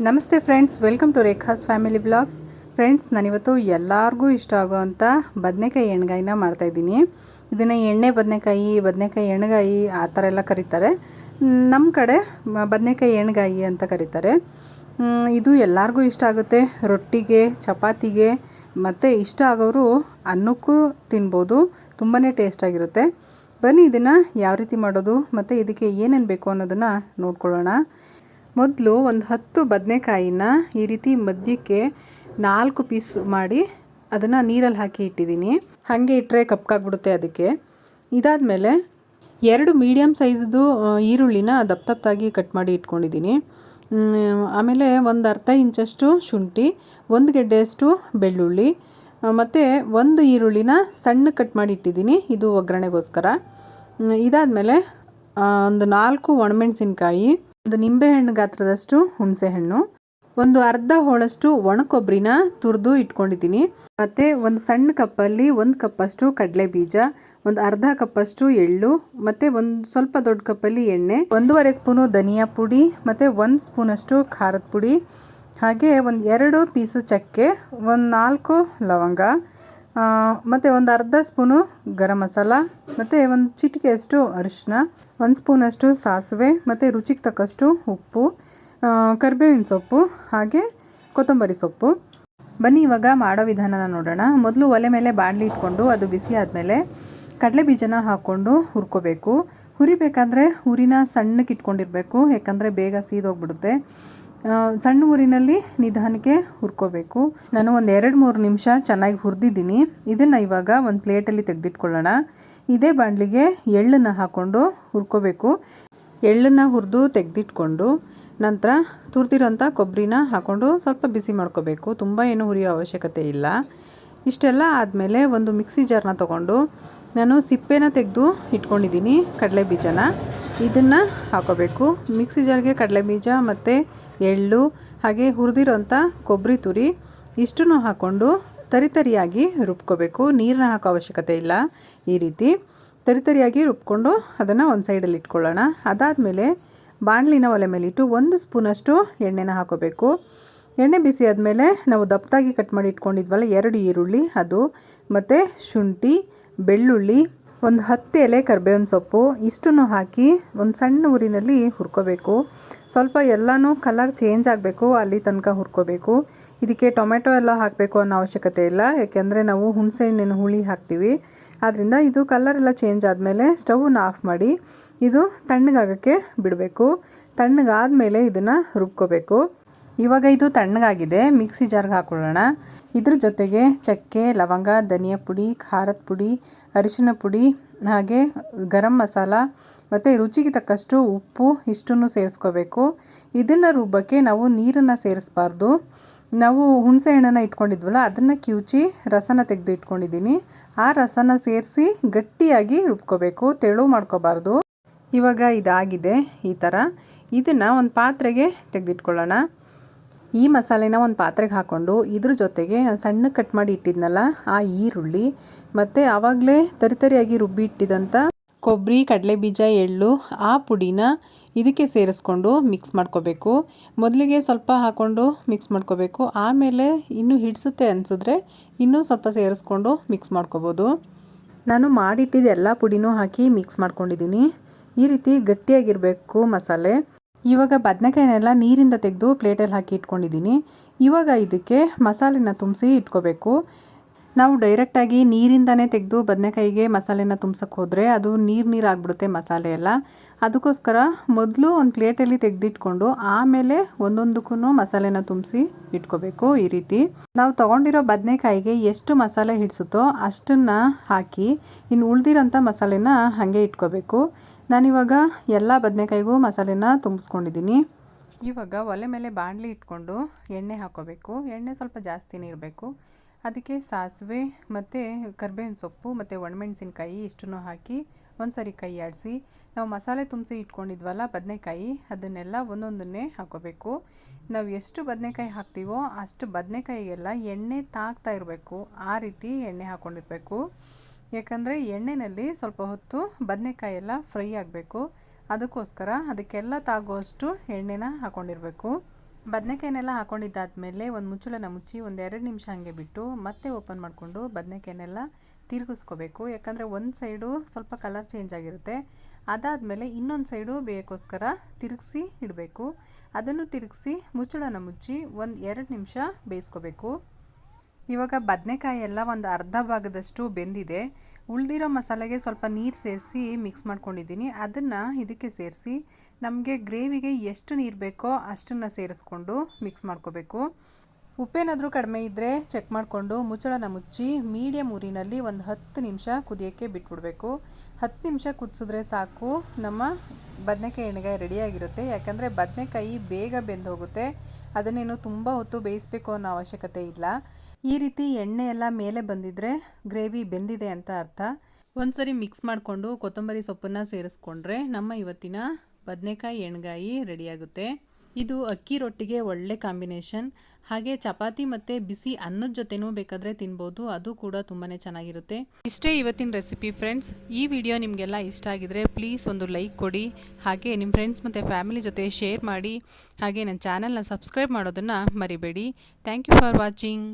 ನಮಸ್ತೆ friends welcome to Rekha's family blogs friends, ನಾನಿವತ್ತು ಎಲ್ಲರಿಗೂ ಇಷ್ಟ ಆಗೋವಂಥ ಬದನೆಕಾಯಿ ಎಣ್ಗಾಯಿನ ಮಾಡ್ತಾಯಿದ್ದೀನಿ ಇದನ್ನು ಎಣ್ಣೆ ಬದನೆಕಾಯಿ ಬದನೆಕಾಯಿ ಎಣ್ಗಾಯಿ ಆ ಥರ ಎಲ್ಲ ಕರೀತಾರೆ. ನಮ್ಮ ಕಡೆ ಬದನೆಕಾಯಿ ಎಣ್ಗಾಯಿ ಅಂತ ಕರೀತಾರೆ. ಇದು ಎಲ್ಲರಿಗೂ ಇಷ್ಟ ಆಗುತ್ತೆ. ರೊಟ್ಟಿಗೆ, ಚಪಾತಿಗೆ, ಮತ್ತು ಇಷ್ಟ ಆಗೋರು ಅನ್ನಕ್ಕೂ ತಿನ್ಬೋದು. ತುಂಬಾ ಟೇಸ್ಟಾಗಿರುತ್ತೆ ಬನ್ನಿ, ಇದನ್ನು ಯಾವ ರೀತಿ ಮಾಡೋದು, ಮತ್ತು ಇದಕ್ಕೆ ಏನೇನು ಬೇಕು ಅನ್ನೋದನ್ನು ನೋಡ್ಕೊಳ್ಳೋಣ. ಮೊದಲು ಒಂದು ಹತ್ತು ಬದನೆಕಾಯಿನ ಈ ರೀತಿ ಮಧ್ಯಕ್ಕೆ ನಾಲ್ಕು ಪೀಸ್ ಮಾಡಿ ಅದನ್ನು ನೀರಲ್ಲಿ ಹಾಕಿ ಇಟ್ಟಿದ್ದೀನಿ. ಹಾಗೆ ಇಟ್ಟರೆ ಕಪ್ಕಾಗ್ಬಿಡುತ್ತೆ ಅದಕ್ಕೆ. ಇದಾದಮೇಲೆ ಎರಡು ಮೀಡಿಯಮ್ ಸೈಜ್ದು ಈರುಳ್ಳಿನ ದಪ್ಪ ದಪ್ಪದಾಗಿ ಕಟ್ ಮಾಡಿ ಇಟ್ಕೊಂಡಿದ್ದೀನಿ. ಆಮೇಲೆ ಒಂದು ಅರ್ಧ ಇಂಚಷ್ಟು ಶುಂಠಿ, ಒಂದು ಗೆಡ್ಡೆಯಷ್ಟು ಬೆಳ್ಳುಳ್ಳಿ ಮತ್ತು ಒಂದು ಈರುಳ್ಳಿನ ಸಣ್ಣ ಕಟ್ ಮಾಡಿ ಇಟ್ಟಿದ್ದೀನಿ ಇದು ಒಗ್ಗರಣೆಗೋಸ್ಕರ. ಇದಾದಮೇಲೆ ಒಂದು ನಾಲ್ಕು ಒಣಮೆಣಸಿನ್ಕಾಯಿ ಒಂದು ನಿಂಬೆಹಣ್ಣು ಗಾತ್ರದಷ್ಟು ಹುಣಸೆಹಣ್ಣು ಒಂದು ಅರ್ಧ ಹೋಳಷ್ಟು ಒಣ ಕೊಬ್ಬರಿನ ತುರಿದು ಇಟ್ಕೊಂಡಿದ್ದೀನಿ. ಮತ್ತು ಒಂದು ಸಣ್ಣ ಕಪ್ಪಲ್ಲಿ ಒಂದು ಕಪ್ಪಷ್ಟು ಕಡಲೆ ಬೀಜ ಒಂದು ಅರ್ಧ ಕಪ್ಪಷ್ಟು ಎಳ್ಳು, ಮತ್ತು ಒಂದು ಸ್ವಲ್ಪ ದೊಡ್ಡ ಕಪ್ಪಲ್ಲಿ ಎಣ್ಣೆ, ಒಂದೂವರೆ ಸ್ಪೂನು ಧನಿಯಾ ಪುಡಿ, ಮತ್ತು ಒಂದು ಸ್ಪೂನಷ್ಟು ಖಾರದ ಪುಡಿ, ಹಾಗೆ ಒಂದು ಎರಡು ಪೀಸು ಚಕ್ಕೆ, ಒಂದು ನಾಲ್ಕು ಲವಂಗ ಮತ್ತು ಒಂದು ಅರ್ಧ ಸ್ಪೂನು ಗರಂ ಮಸಾಲ, ಮತ್ತು ಒಂದು ಚಿಟಿಕೆಯಷ್ಟು ಅರಿಶಿನ ಒಂದು ಸ್ಪೂನಷ್ಟು ಸಾಸಿವೆ, ಮತ್ತು ರುಚಿಗೆ ತಕ್ಕಷ್ಟು ಉಪ್ಪು ಕರಿಬೇವಿನ ಸೊಪ್ಪು, ಹಾಗೆ ಕೊತ್ತಂಬರಿ ಸೊಪ್ಪು. ಬನ್ನಿ, ಇವಾಗ ಮಾಡೋ ವಿಧಾನನ ನೋಡೋಣ. ಮೊದಲು ಒಲೆ ಮೇಲೆ ಬಾಣಲಿ ಇಟ್ಕೊಂಡು ಅದು ಬಿಸಿ ಆದಮೇಲೆ ಕಡಲೆ ಬೀಜನ ಹಾಕ್ಕೊಂಡು ಹುರ್ಕೋಬೇಕು. ಹುರಿಬೇಕಾದ್ರೆ ಹುರಿನ ಸಣ್ಣಕ್ಕೆ ಇಟ್ಕೊಂಡಿರಬೇಕು, ಯಾಕಂದರೆ ಬೇಗ ಸೀದೋಗ್ಬಿಡುತ್ತೆ. ಸಣ್ಣ ಊರಿನಲ್ಲಿ ನಿಧಾನಕ್ಕೆ ಹುರ್ಕೋಬೇಕು. ನಾನು ಒಂದು ಎರಡು ಮೂರು ನಿಮಿಷ ಚೆನ್ನಾಗಿ ಹುರಿದಿದ್ದೀನಿ. ಇದನ್ನು ಇವಾಗ ಒಂದು ಪ್ಲೇಟಲ್ಲಿ ತೆಗೆದಿಟ್ಕೊಳ್ಳೋಣ. ಇದೇ ಬಾಣಲಿಗೆ ಎಳ್ಳನ್ನು ಹಾಕ್ಕೊಂಡು ಹುರ್ಕೋಬೇಕು. ಎಳ್ಳನ್ನು ಹುರಿದು ತೆಗೆದಿಟ್ಕೊಂಡು ನಂತರ ತುರಿದಿರೋಂಥ ಕೊಬ್ಬರಿನ ಹಾಕ್ಕೊಂಡು ಸ್ವಲ್ಪ ಬಿಸಿ ಮಾಡ್ಕೋಬೇಕು. ತುಂಬ ಏನು ಹುರಿಯೋ ಅವಶ್ಯಕತೆ ಇಲ್ಲ. ಇಷ್ಟೆಲ್ಲ ಆದಮೇಲೆ ಒಂದು ಮಿಕ್ಸಿ ಜಾರ್ನ ತೊಗೊಂಡು ನಾನು ಸಿಪ್ಪೆನ ತೆಗೆದು ಇಟ್ಕೊಂಡಿದ್ದೀನಿ ಕಡಲೆ ಬೀಜನ ಇದನ್ನು ಹಾಕೋಬೇಕು. ಮಿಕ್ಸಿ ಜಾರ್ಗೆ ಕಡಲೆ ಬೀಜ ಮತ್ತು ಎಳ್ಳು, ಹಾಗೆ ಹುರಿದಿರೋಂಥ ಕೊಬ್ಬರಿ ತುರಿ ಇಷ್ಟನ್ನು ಹಾಕ್ಕೊಂಡು ತರಿತರಿಯಾಗಿ ರುಬ್ಕೋಬೇಕು. ನೀರನ್ನ ಹಾಕೋ ಅವಶ್ಯಕತೆ ಇಲ್ಲ ಈ ರೀತಿ. ತರಿತರಿಯಾಗಿ ರುಬ್ಕೊಂಡು ಅದನ್ನು ಒಂದು ಸೈಡಲ್ಲಿ ಇಟ್ಕೊಳ್ಳೋಣ. ಅದಾದಮೇಲೆ ಬಾಣಲಿನ ಒಲೆ ಮೇಲೆ ಇಟ್ಟು ಒಂದು ಸ್ಪೂನಷ್ಟು ಎಣ್ಣೆನ ಹಾಕೋಬೇಕು. ಎಣ್ಣೆ ಬಿಸಿ ಆದಮೇಲೆ ನಾವು ದಪ್ಪದಾಗಿ ಕಟ್ ಮಾಡಿ ಇಟ್ಕೊಂಡಿದ್ವಲ್ಲ ಎರಡು ಈರುಳ್ಳಿ, ಅದು, ಮತ್ತು ಶುಂಠಿ, ಬೆಳ್ಳುಳ್ಳಿ ಒಂದು ಹತ್ತು ಎಲೆ ಕರ್ಬೇವಿನ ಸೊಪ್ಪು, ಇಷ್ಟನ್ನು ಹಾಕಿ ಒಂದು ಸಣ್ಣ ಊರಿನಲ್ಲಿ ಹುರ್ಕೋಬೇಕು. ಸ್ವಲ್ಪ ಎಲ್ಲನೂ ಕಲರ್ ಚೇಂಜ್ ಆಗಬೇಕು, ಅಲ್ಲಿ ತನಕ ಹುರ್ಕೋಬೇಕು. ಇದಕ್ಕೆ ಟೊಮೆಟೊ ಎಲ್ಲ ಹಾಕಬೇಕು ಅನ್ನೋ ಅವಶ್ಯಕತೆ ಇಲ್ಲ, ಯಾಕೆಂದರೆ ನಾವು ಹುಣಸೆ ಹಣ್ಣಿನ ಹುಳಿ ಹಾಕ್ತೀವಿ. ಆದ್ದರಿಂದ ಇದು ಕಲರ್ ಎಲ್ಲ ಚೇಂಜ್ ಆದಮೇಲೆ ಸ್ಟವ್ನ ಆಫ್ ಮಾಡಿ ಇದು ತಣ್ಣಗಾಗೋಕ್ಕೆ ಬಿಡಬೇಕು. ತಣ್ಣಗಾದ ಮೇಲೆ ಇದನ್ನು ರುಬ್ಕೋಬೇಕು. ಇವಾಗ ಇದು ತಣ್ಣಗಾಗಿದೆ. ಮಿಕ್ಸಿ ಜಾರ್ಗೆ ಹಾಕೊಳ್ಳೋಣ. ಇದ್ರ ಜೊತೆಗೆ ಚಕ್ಕೆ, ಲವಂಗ, ಧನಿಯಾ ಪುಡಿ, ಖಾರದ ಪುಡಿ, ಅರಿಶಿನ ಪುಡಿ, ಹಾಗೆ ಗರಂ ಮಸಾಲ ಮತ್ತು ರುಚಿಗೆ ತಕ್ಕಷ್ಟು ಉಪ್ಪು ಇಷ್ಟನ್ನು ಸೇರಿಸ್ಕೋಬೇಕು. ಇದನ್ನು ರುಬ್ಬಕ್ಕೆ ನಾವು ನೀರನ್ನು ಸೇರಿಸ್ಬಾರ್ದು. ನಾವು ಹುಣಸೆ ಹಣ್ಣನ್ನು ಇಟ್ಕೊಂಡಿದ್ವಲ್ಲ, ಅದನ್ನು ಕಿವುಚಿ ರಸನ ತೆಗೆದು ಇಟ್ಕೊಂಡಿದ್ದೀನಿ ಆ ರಸನ ಸೇರಿಸಿ ಗಟ್ಟಿಯಾಗಿ ರುಬ್ಕೋಬೇಕು. ತೆಳು ಮಾಡ್ಕೋಬಾರ್ದು. ಇವಾಗ ಇದಾಗಿದೆ ಈ ಥರ ಇದನ್ನು ಒಂದು ಪಾತ್ರೆಗೆ ತೆಗೆದಿಟ್ಕೊಳ್ಳೋಣ. ಈ ಮಸಾಲೆನ ಒಂದು ಪಾತ್ರೆಗೆ ಹಾಕ್ಕೊಂಡು ಇದ್ರ ಜೊತೆಗೆ ನಾನು ಸಣ್ಣ ಕಟ್ ಮಾಡಿ ಇಟ್ಟಿದ್ನಲ್ಲ ಆ ಈರುಳ್ಳಿ, ಮತ್ತು ಆವಾಗಲೇ ತರಿತರಿಯಾಗಿ ರುಬ್ಬಿ ಇಟ್ಟಿದಂಥ ಕೊಬ್ಬರಿ ಕಡಲೆಬೀಜ ಎಳ್ಳು, ಆ ಪುಡಿನ ಇದಕ್ಕೆ ಸೇರಿಸ್ಕೊಂಡು ಮಿಕ್ಸ್ ಮಾಡ್ಕೋಬೇಕು. ಮೊದಲಿಗೆ ಸ್ವಲ್ಪ ಹಾಕ್ಕೊಂಡು ಮಿಕ್ಸ್ ಮಾಡ್ಕೋಬೇಕು. ಆಮೇಲೆ ಇನ್ನೂ ಹಿಡಿಸುತ್ತೆ ಅನಿಸಿದ್ರೆ ಇನ್ನೂ ಸ್ವಲ್ಪ ಸೇರಿಸ್ಕೊಂಡು ಮಿಕ್ಸ್ ಮಾಡ್ಕೋಬೋದು. ನಾನು ಮಾಡಿಟ್ಟಿದ್ದ ಎಲ್ಲ ಪುಡಿನೂ ಹಾಕಿ ಮಿಕ್ಸ್ ಮಾಡ್ಕೊಂಡಿದ್ದೀನಿ ಈ ರೀತಿ ಗಟ್ಟಿಯಾಗಿರಬೇಕು ಮಸಾಲೆ. ಇವಾಗ ಬದನೆಕಾಯಿನೆಲ್ಲ ನೀರಿಂದ ತೆಗೆದು ಪ್ಲೇಟಲ್ಲಿ ಹಾಕಿ ಇಟ್ಕೊಂಡಿದ್ದೀನಿ. ಇವಾಗ ಇದಕ್ಕೆ ಮಸಾಲೆನ ತುಂಬಿಸಿ ಇಟ್ಕೋಬೇಕು. ನಾವು ಡೈರೆಕ್ಟಾಗಿ ನೀರಿಂದನೇ ತೆಗೆದು ಬದನೆಕಾಯಿಗೆ ಮಸಾಲೆನ ತುಂಬ್ಸಕ್ಕೆ ಹೋದರೆ ಅದು ನೀರು ನೀರು ಆಗಿಬಿಡುತ್ತೆ ಮಸಾಲೆ ಎಲ್ಲ. ಅದಕ್ಕೋಸ್ಕರ ಮೊದಲು ಒಂದು ಪ್ಲೇಟಲ್ಲಿ ತೆಗೆದಿಟ್ಕೊಂಡು ಆಮೇಲೆ ಒಂದೊಂದಕ್ಕೂ ಮಸಾಲೆನ ತುಂಬಿಸಿ ಇಟ್ಕೋಬೇಕು ಈ ರೀತಿ. ನಾವು ತೊಗೊಂಡಿರೋ ಬದನೆಕಾಯಿಗೆ ಎಷ್ಟು ಮಸಾಲೆ ಹಿಡಿಸುತ್ತೋ ಅಷ್ಟನ್ನು ಹಾಕಿ ಇನ್ನು ಉಳಿದಿರೋಂಥ ಮಸಾಲೆನ ಹಾಗೆ ಇಟ್ಕೋಬೇಕು. ನಾನಿವಾಗ ಎಲ್ಲ ಬದನೆಕಾಯಿಗೂ ಮಸಾಲೆನ ತುಂಬಿಸ್ಕೊಂಡಿದ್ದೀನಿ ಇವಾಗ ಒಲೆ ಮೇಲೆ ಬಾಣಲಿ ಇಟ್ಕೊಂಡು ಎಣ್ಣೆ ಹಾಕೋಬೇಕು. ಎಣ್ಣೆ ಸ್ವಲ್ಪ ಜಾಸ್ತಿನೇ ಇರಬೇಕು. ಅದಕ್ಕೆ ಸಾಸಿವೆ ಮತ್ತು ಕರ್ಬೇವಿನ ಸೊಪ್ಪು ಮತ್ತು ಒಣಮೆಣಸಿನ್ಕಾಯಿ ಇಷ್ಟನ್ನು ಹಾಕಿ ಒಂದು ಸರಿ ಕೈ ಆಡಿಸಿ. ನಾವು ಮಸಾಲೆ ತುಂಬಿಸಿ ಇಟ್ಕೊಂಡಿದ್ವಲ್ಲ ಬದನೆಕಾಯಿ, ಅದನ್ನೆಲ್ಲ ಒಂದೊಂದನ್ನೇ ಹಾಕೋಬೇಕು. ನಾವು ಎಷ್ಟು ಬದನೆಕಾಯಿ ಹಾಕ್ತೀವೋ ಅಷ್ಟು ಬದನೆಕಾಯಿಗೆಲ್ಲ ಎಣ್ಣೆ ತಾಗ್ತಾ ಇರಬೇಕು. ಆ ರೀತಿ ಎಣ್ಣೆ ಹಾಕ್ಕೊಂಡಿರಬೇಕು ಯಾಕಂದರೆ ಎಣ್ಣೆಯಲ್ಲಿ ಸ್ವಲ್ಪ ಹೊತ್ತು ಬದನೆಕಾಯಿ ಎಲ್ಲ ಫ್ರೈ ಆಗಬೇಕು. ಅದಕ್ಕೋಸ್ಕರ ಅದಕ್ಕೆಲ್ಲ ತಾಗುವಷ್ಟು ಎಣ್ಣೆನ ಹಾಕ್ಕೊಂಡಿರಬೇಕು ಬದನೆಕಾಯಿನೆಲ್ಲ ಹಾಕೊಂಡಿದ್ದಾದಮೇಲೆ ಒಂದು ಮುಚ್ಚಳನ ಮುಚ್ಚಿ ಒಂದು ಎರಡು ನಿಮಿಷ ಹಾಗೆ ಬಿಟ್ಟು ಮತ್ತೆ ಓಪನ್ ಮಾಡಿಕೊಂಡು ಬದನೆಕಾಯಿನೆಲ್ಲ ತಿರುಗಿಸ್ಕೋಬೇಕು. ಯಾಕಂದರೆ ಒಂದು ಸೈಡು ಸ್ವಲ್ಪ ಕಲರ್ ಚೇಂಜ್ ಆಗಿರುತ್ತೆ. ಅದಾದಮೇಲೆ ಇನ್ನೊಂದು ಸೈಡು ಬೇಯಕ್ಕೋಸ್ಕರ ತಿರುಗಿಸಿ ಇಡಬೇಕು. ಅದನ್ನು ತಿರುಗಿಸಿ ಮುಚ್ಚಳನ ಮುಚ್ಚಿ ಒಂದು ಎರಡು ನಿಮಿಷ ಬೇಯಿಸ್ಕೋಬೇಕು. ಇವಾಗ ಬದನೆಕಾಯಿ ಎಲ್ಲ ಒಂದು ಅರ್ಧ ಭಾಗದಷ್ಟು ಬೆಂದಿದೆ. ಉಳಿದಿರೋ ಮಸಾಲೆಗೆ ಸ್ವಲ್ಪ ನೀರು ಸೇರಿಸಿ ಮಿಕ್ಸ್ ಮಾಡ್ಕೊಂಡಿದ್ದೀನಿ. ಅದನ್ನು ಇದಕ್ಕೆ ಸೇರಿಸಿ ನಮಗೆ ಗ್ರೇವಿಗೆ ಎಷ್ಟು ನೀರು ಬೇಕೋ ಅಷ್ಟನ್ನು ಸೇರಿಸ್ಕೊಂಡು ಮಿಕ್ಸ್ ಮಾಡ್ಕೋಬೇಕು. ಉಪ್ಪೇನಾದರೂ ಕಡಿಮೆ ಇದ್ದರೆ ಚೆಕ್ ಮಾಡಿಕೊಂಡು ಮುಚ್ಚಳನ ಮುಚ್ಚಿ ಮೀಡಿಯಮ್ ಊರಿನಲ್ಲಿ ಒಂದು ಹತ್ತು ನಿಮಿಷ ಕುದಿಯೋಕ್ಕೆ ಬಿಟ್ಬಿಡಬೇಕು. ಹತ್ತು ನಿಮಿಷ ಕುದಿಸಿದ್ರೆ ಸಾಕು. ನಮ್ಮ ಬದನೆಕಾಯಿ ಎಣ್ಣೆಗಾಯಿ ರೆಡಿಯಾಗಿರುತ್ತೆ ಯಾಕಂದರೆ ಬದನೆಕಾಯಿ ಬೇಗ ಬೆಂದು ಹೋಗುತ್ತೆ. ಅದನ್ನೇನು ತುಂಬ ಹೊತ್ತು ಬೇಯಿಸಬೇಕು ಅನ್ನೋ ಅವಶ್ಯಕತೆ ಇಲ್ಲ. ಈ ರೀತಿ ಎಣ್ಣೆ ಎಲ್ಲ ಮೇಲೆ ಬಂದಿದ್ರೆ ಗ್ರೇವಿ ಬೆಂದಿದೆ ಅಂತ ಅರ್ಥ. ಒಂದು ಸರಿ ಮಿಕ್ಸ್ ಮಾಡಿಕೊಂಡು ಕೊತ್ತಂಬರಿ ಸೊಪ್ಪನ್ನು ಸೇರಿಸ್ಕೊಂಡ್ರೆ ನಮ್ಮ ಇವತ್ತಿನ ಬದನೆಕಾಯಿ ಎಣ್ಗಾಯಿ ರೆಡಿಯಾಗುತ್ತೆ ಇದು ಅಕ್ಕಿ ರೊಟ್ಟಿಗೆ ಒಳ್ಳೆ ಕಾಂಬಿನೇಷನ್. ಹಾಗೆ ಚಪಾತಿ ಮತ್ತು ಬಿಸಿ ಅನ್ನದ ಜೊತೆನೂ ಬೇಕಾದರೆ ತಿನ್ಬೋದು. ಅದು ಕೂಡ ತುಂಬಾ ಚೆನ್ನಾಗಿರುತ್ತೆ. ಇಷ್ಟೇ ಇವತ್ತಿನ ರೆಸಿಪಿ ಫ್ರೆಂಡ್ಸ್. ಈ ವಿಡಿಯೋ ನಿಮಗೆಲ್ಲ ಇಷ್ಟ ಆಗಿದ್ರೆ ಪ್ಲೀಸ್ ಒಂದು ಲೈಕ್ ಕೊಡಿ. ಹಾಗೆ ನಿಮ್ಮ ಫ್ರೆಂಡ್ಸ್ ಮತ್ತು ಫ್ಯಾಮಿಲಿ ಜೊತೆ ಶೇರ್ ಮಾಡಿ. ಹಾಗೆ ನನ್ನ ಚಾನಲ್ನ ಸಬ್ಸ್ಕ್ರೈಬ್ ಮಾಡೋದನ್ನು ಮರಿಬೇಡಿ. Thank you for watching.